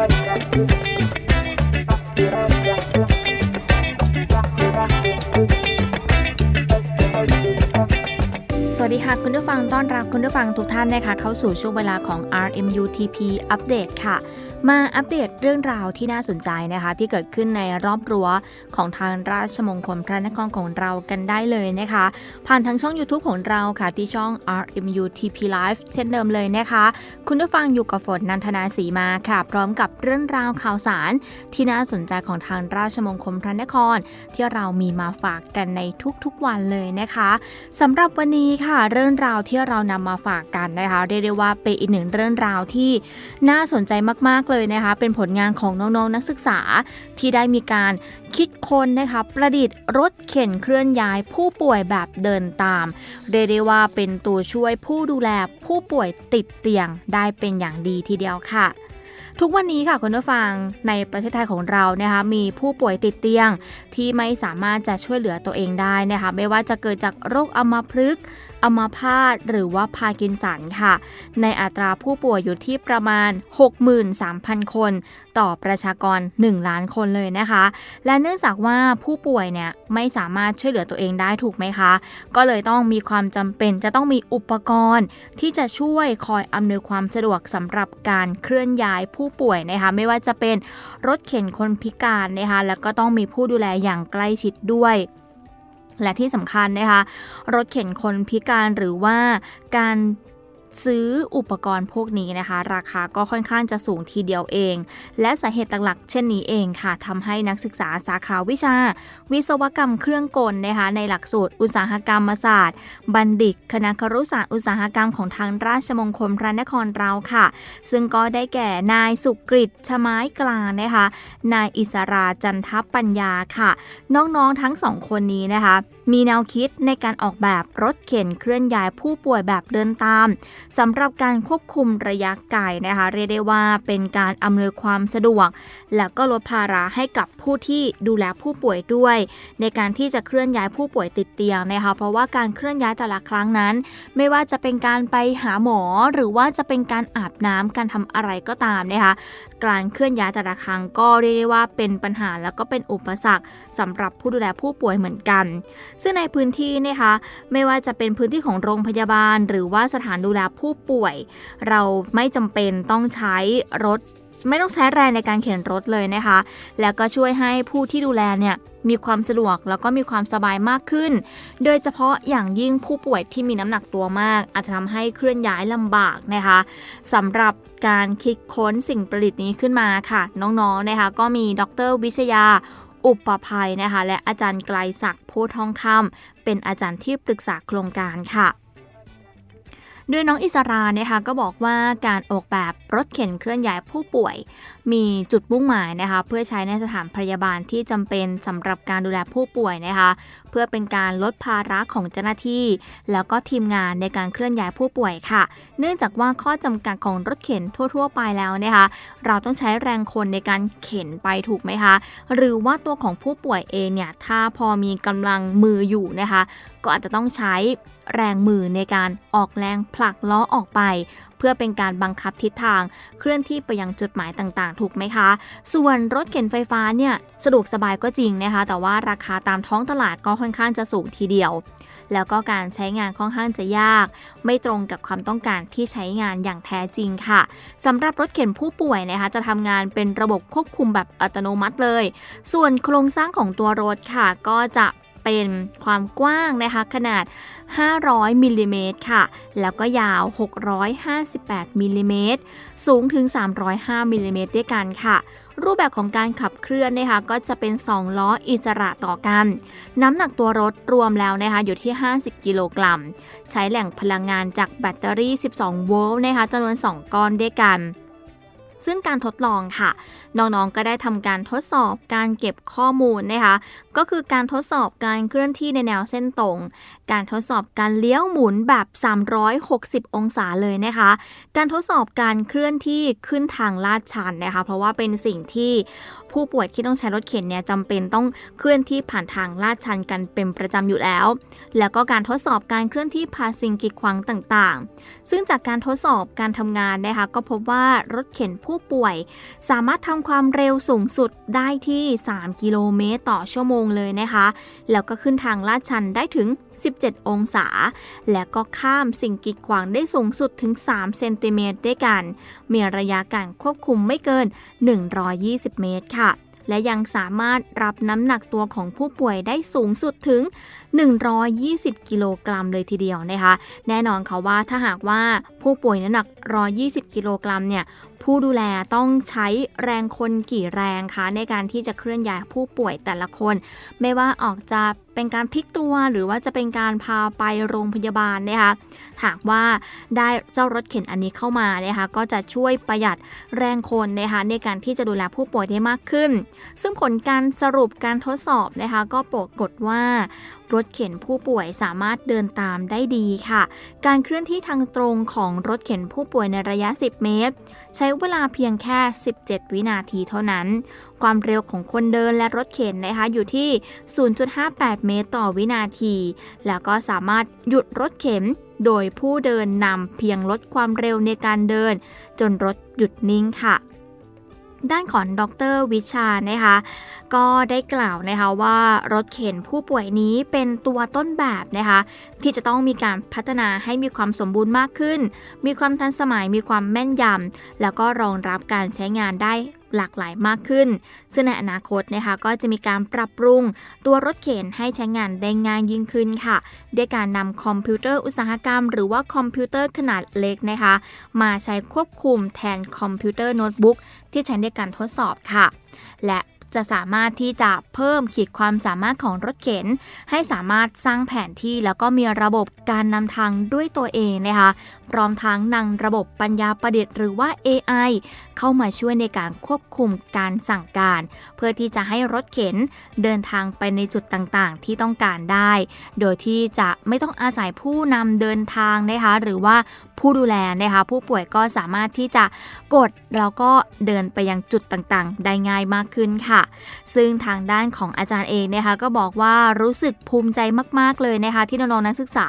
สวัสดีค่ะ คุณผู้ฟังต้อนรับคุณผู้ฟังทุกท่านนะคะเข้าสู่ช่วงเวลาของ RMUTP อัปเดตค่ะ มาอัปเดตเรื่องราวที่น่าสนใจนะคะ ที่เกิดขึ้นในรอบรั้วของทางราชมงคลพระนครของเรากันได้เลยนะคะ ผ่านทางช่อง YouTube ของเราค่ะ ที่ช่อง RMUTP Live เช่นเดิมเลยนะคะ คุณผู้ฟังอยู่กับฝนนันทนาสีมาค่ะ พร้อมกับเรื่องราวข่าวสาร ที่น่าสนใจของทางราชมงคลพระนคร ที่เรามีมาฝากกันในทุกๆวันเลยนะคะสำหรับวันนี้ค่ะ เรื่องราวที่เรานำมาฝากกันนะคะเรียกได้ว่าเป็นอีกหนึ่งเรื่องราวที่น่าสนใจมากๆเลยนะคะ เป็นผลงานของน้องๆนักศึกษาที่ได้มีการคิดค้นนะคะประดิษฐ์รถเข็นเคลื่อนย้ายผู้ป่วยแบบเดินตาม เรียกได้ว่าเป็นตัวช่วยผู้ดูแลผู้ป่วยติดเตียงได้เป็นอย่างดีทีเดียวค่ะทุกวันนี้ค่ะคุณผู้ฟังในประเทศไทยของเรานะคะมีผู้ป่วยติดเตียงที่ไม่สามารถจะช่วยเหลือตัวเองได้นะคะไม่ว่าจะเกิดจากโรคอัมพฤกษ์อัมพาตหรือว่าพากินสันค่ะ ในอัตราผู้ป่วยอยู่ที่ประมาณ 63,000 คน ต่อประชากร 1 ล้านคนเลยนะคะ และเนื่องจากว่าผู้ป่วยเนี่ยไม่สามารถช่วยเหลือตัวเองได้ถูกไหมคะ ก็เลยต้องมีความจำเป็นจะต้องมีอุปกรณ์ ที่จะช่วยคอยอำนวยความสะดวกสำหรับการเคลื่อนย้ายผู้ป่วยนะคะไม่ว่าจะเป็นรถเข็นคนพิการนะคะแล้วก็ต้องมีผู้ดูแลอย่างใกล้ชิดด้วย และที่สำคัญนะคะ รถเข็นคนพิการหรือว่าการ ซื้ออุปกรณ์พวกนี้นะคะ ราคาก็ค่อนข้างจะสูงทีเดียวเอง และสาเหตุหลักๆ เช่นนี้เองค่ะทำให้นักศึกษาสาขาวิชา วิศวกรรมเครื่องกลนะคะในหลักสูตรอุตสาหกรรมศาสตร์ บัณฑิต คณะครุศาสตร์อุตสาหกรรมของทางราชมงคลพระนครเราค่ะ ซึ่งก็ได้แก่นายสุกฤตชไม้กลางนะคะนายอิสราจันทปัญญาค่ะ น้องๆทั้งสองคนนี้นะคะ มีแนวคิดในการออกแบบรถเข็นเคลื่อนย้ายผู้ป่วยแบบเดินตามสำหรับการควบคุมระยะไกลนะคะเรียกได้ว่าเป็นการอำนวยความสะดวก แล้วก็ลดภาระให้กับผู้ที่ดูแลผู้ป่วยด้วย ในการที่จะเคลื่อนย้ายผู้ป่วยติดเตียงนะคะเพราะว่าการเคลื่อนย้ายแต่ละครั้งนั้น ไม่ว่าจะเป็นการไปหาหมอ หรือว่าจะเป็นการอาบน้ำการทำอะไรก็ตามนะคะการเคลื่อนย้ายแต่ละครั้งก็เรียกได้ว่าเป็นปัญหาแล้วก็เป็นอุปสรรคสำหรับผู้ดูแลผู้ป่วยเหมือนกัน ซึ่งในพื้นที่นะคะไม่ว่าจะเป็นพื้นที่ของโรงพยาบาล หรือว่าสถานดูแลผู้ป่วย เราไม่จำเป็นต้องใช้รถ ไม่ต้องใช้แรงในการเข็นรถเลยนะคะ แล้วก็ช่วยให้ผู้ที่ดูแลเนี่ยมีความสะดวกแล้วก็มีความสบายมากขึ้น โดยเฉพาะอย่างยิ่งผู้ป่วยที่มีน้ำหนักตัวมาก อาจจะทำให้เคลื่อนย้ายลำบากนะคะสำหรับการคิดค้นสิ่งประดิษฐ์นี้ขึ้นมาค่ะ น้องๆนะคะ ก็มีดรวิชยาอุปภัยนะคะ และอาจารย์ไกลศักดิ์โพธทองคำเป็นอาจารย์ที่ปรึกษาโครงการค่ะ โดยน้องอิสรานะคะก็บอกว่าการออกแบบรถเข็นเคลื่อนย้ายผู้ป่วย มีจุดมุ่งหมายนะคะเพื่อใช้ในสถานพยาบาลที่จำเป็นสำหรับการดูแลผู้ป่วยนะคะเพื่อเป็นการลดภาระของเจ้าหน้าที่ แล้วก็ทีมงานในการเคลื่อนย้ายผู้ป่วยค่ะ เนื่องจากว่าข้อจำกัดของรถเข็นทั่ว ๆ ไปแล้วนะคะเราต้องใช้แรงคนในการเข็นไปถูกไหมคะ หรือว่าตัวของผู้ป่วยเองเนี่ยถ้าพอมีกำลังมืออยู่นะคะ ก็อาจจะต้องใช้แรงมือในการออกแรงผลักล้อออกไป เพื่อเป็นการบังคับทิศทาง เคลื่อนที่ไปยังจุดหมายต่างๆ ถูกไหมคะ ส่วนรถเข็นไฟฟ้าเนี่ยสะดวกสบายก็จริงนะคะ แต่ว่าราคาตามท้องตลาดก็ค่อนข้างจะสูงทีเดียว แล้วก็การใช้งานค่อนข้างจะยาก ไม่ตรงกับความต้องการที่ใช้งานอย่างแท้จริงค่ะสำหรับรถเข็นผู้ป่วยนะคะ จะทำงานเป็นระบบควบคุมแบบอัตโนมัติเลย ส่วนโครงสร้างของตัวรถค่ะ ก็จะ เป็นความกว้างนะคะขนาด 500มิลลิเมตรค่ะ แล้วก็ยาว 658มิลลิเมตรสูงถึง 305มิลลิเมตรด้วยกันค่ะ รูปแบบของการขับเคลื่อนนะคะก็จะเป็น 2 ล้ออิสระต่อกัน น้ำหนักตัวรถรวมแล้วนะคะอยู่ที่ 50 กิโลกรัม ใช้แหล่งพลังงานจากแบตเตอรี่ 12 โวลต์นะคะจำนวน 2 ก้อนด้วยกัน ซึ่งการทดลองค่ะ น้องๆก็ได้ทำการทดสอบการเก็บข้อมูลนะคะ ก็คือการทดสอบการเคลื่อนที่ในแนวเส้นตรง การทดสอบการเลี้ยวหมุนแบบ 360 องศาเลยนะคะ การทดสอบการเคลื่อนที่ขึ้นทางลาดชันนะคะ เพราะว่าเป็นสิ่งที่ผู้ป่วยที่ต้องใช้รถเข็นเนี่ยจำเป็นต้องเคลื่อนที่ผ่านทางลาดชันกันเป็นประจำอยู่แล้ว แล้วก็การทดสอบการเคลื่อนที่ผ่าสิ่งกีดขวางต่างๆ ซึ่งจากการทดสอบการทำงานนะคะก็พบว่ารถเข็นผู้ผู้ป่วย สามารถทำความเร็วสูงสุดได้ที่ 3 กิโลเมตรต่อชั่วโมงเลยนะคะ แล้วก็ขึ้นทางลาดชันได้ถึง 17 องศา และก็ข้ามสิ่งกีดขวางได้สูงสุดถึง 3 เซนติเมตรด้วยกัน มีระยะการควบคุมไม่เกิน 120 เมตรค่ะ และยังสามารถรับน้ำหนักตัวของผู้ป่วยได้สูงสุดถึง 120 กิโลกรัมเลยทีเดียวนะคะ แน่นอนค่ะว่าถ้าหากว่าผู้ป่วยน้ำหนัก 120 กิโลกรัมเนี่ยผู้ดูแลต้องใช้แรงคนกี่แรงคะในการที่จะเคลื่อนย้ายผู้ป่วยแต่ละคน ไม่ว่าออกจะเป็นการพลิกตัวหรือว่าจะเป็นการพาไปโรงพยาบาลนะคะหากว่าได้เจ้ารถเข็นอันนี้เข้ามานะคะก็จะช่วยประหยัดแรงคนนะคะในการที่จะดูแลผู้ป่วยได้มากขึ้น ซึ่งผลการสรุปการทดสอบนะคะก็ปรากฏว่ารถเข็นผู้ป่วยสามารถเดินตามได้ดีค่ะ การเคลื่อนที่ทางตรงของรถเข็นผู้ป่วยในระยะ 10 เมตร ใช้เวลาเพียงแค่ 17 วินาทีเท่านั้น ความเร็วของคนเดินและรถเข็นนะคะอยู่ที่ 0.58 เมตรต่อวินาที แล้วก็สามารถหยุดรถเข็นโดยผู้เดินนำเพียงลดความเร็วในการเดิน จนรถหยุดนิ่งค่ะด้านของดรวิชานะคะก็ได้กล่าวนะคะว่ารถเข็นผู้ป่วยนี้เป็นตัวต้นแบบนะคะที่จะต้องมีการพัฒนาให้มีความสมบูรณ์มากขึ้น มีความทันสมัยมีความแม่นยำแล้วก็รองรับการใช้งานได้ หลากหลายมากขึ้น ซึ่งในอนาคตนะคะก็จะมีการปรับปรุงตัวรถเข็นให้ใช้งานได้ง่ายยิ่งขึ้นค่ะ ด้วยการนำคอมพิวเตอร์อุตสาหกรรม หรือว่าคอมพิวเตอร์ขนาดเล็กนะคะ มาใช้ควบคุมแทนคอมพิวเตอร์โน้ตบุ๊กที่ใช้ในการทดสอบค่ะ และ จะสามารถที่จะเพิ่มขีดความสามารถของรถเข็น ให้สามารถสร้างแผนที่แล้วก็มีระบบการนำทางด้วยตัวเองนะคะพร้อมทั้งนำระบบปัญญาประดิษฐ์หรือว่า AI เข้ามาช่วยในการควบคุมการสั่งการ เพื่อที่จะให้รถเข็นเดินทางไปในจุดต่างๆ ที่ต้องการได้ โดยที่จะไม่ต้องอาศัยผู้นำเดินทางนะคะหรือว่าผู้ดูแลนะคะผู้ป่วยก็สามารถที่จะกดแล้วก็เดินไปยังจุดต่างๆ ได้ง่ายมากขึ้นค่ะซึ่งทางด้านของอาจารย์เองนะคะก็บอกว่ารู้สึกภูมิใจมาก ๆ เลยนะคะ ที่น้องๆนักศึกษา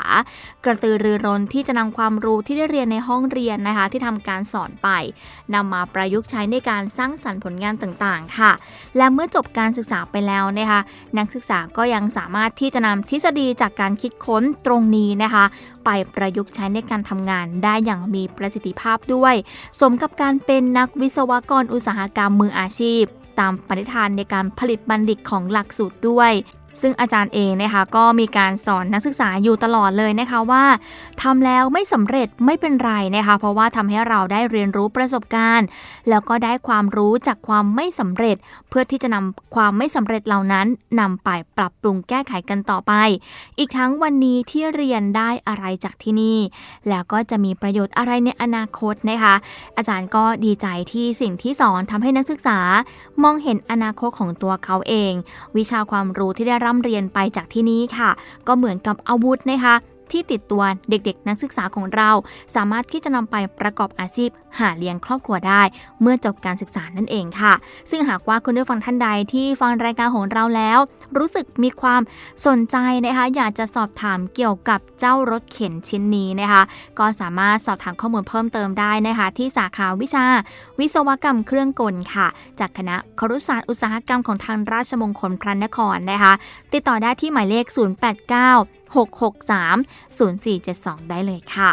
กระตือรือร้นที่จะนำความรู้ที่ได้เรียนในห้องเรียนนะคะ ที่ทำการสอนไปนำมาประยุกต์ใช้ในการสร้างสรรค์ผลงานต่างๆ ค่ะ และเมื่อจบการศึกษาไปแล้วนะคะ นักศึกษาก็ยังสามารถที่จะนำทฤษฎีจากการคิดค้นตรงนี้นะคะ ไปประยุกต์ใช้ในการทำงานได้อย่างมีประสิทธิภาพด้วย สมกับการเป็นนักวิศวกรอุตสาหกรรมมืออาชีพ ตามปณิธานในการผลิตบัณฑิตของหลักสูตรด้วย ซึ่งอาจารย์เองนะคะก็มีการสอนนักศึกษาอยู่ตลอดเลยนะคะว่าทำแล้วไม่สำเร็จไม่เป็นไรนะคะ เพราะว่าทำให้เราได้เรียนรู้ประสบการณ์ แล้วก็ได้ความรู้จากความไม่สำเร็จ เพื่อที่จะนำความไม่สำเร็จเหล่านั้นนำไปปรับปรุงแก้ไขกันต่อไป อีกทั้งวันนี้ที่เรียนได้อะไรจากที่นี่ แล้วก็จะมีประโยชน์อะไรในอนาคตนะคะ อาจารย์ก็ดีใจที่สิ่งที่สอนทำให้นักศึกษา มองเห็นอนาคตของตัวเขาเอง วิชาความรู้ที่ได้ร่ำเรียนไปจากที่นี้ค่ะ ก็เหมือนกับอาวุธนะคะ ที่ติดตัวเด็กๆ นักศึกษาของเรา สามารถที่จะนำไปประกอบอาชีพ หาเลี้ยงครอบครัวได้ เมื่อจบการศึกษานั่นเองค่ะ ซึ่งหากว่าคุณผู้ฟังท่านใดที่ฟังรายการของเราแล้ว รู้สึกมีความสนใจนะคะ อยากจะสอบถามเกี่ยวกับเจ้ารถเข็นชิ้นนี้นะคะ ก็สามารถสอบถามข้อมูลเพิ่มเติมได้นะคะ ที่สาขาวิชา วิศวกรรมเครื่องกลค่ะ จากคณะครุศาสตร์อุตสาหกรรมของทางราชมงคลพระนครนะคะ ติดต่อได้ที่หมายเลข 089 663 0472 ได้เลยค่ะ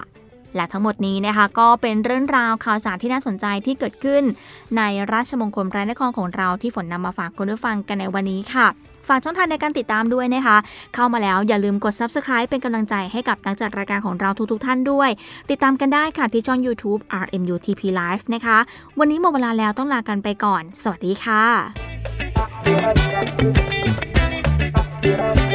และทั้งหมดนี้นะคะก็เป็นเรื่องราวข่าวสารที่น่าสนใจที่เกิดขึ้น ในราชมงคลพระนครของเราที่ฝนนำมาฝากคุณผู้ฟังกันในวันนี้ค่ะฝากช่องทางในการติดตามด้วยนะคะ เข้ามาแล้วอย่าลืมกด subscribe เป็นกำลังใจให้กับนักจัดรายการของเราทุกๆทท่านด้วย ติดตามกันได้ค่ะที่ช่อง YouTube RMUTP Live นะคะ วันนี้หมดเวลาแล้วต้องลากันไปก่อน สวัสดีค่ะ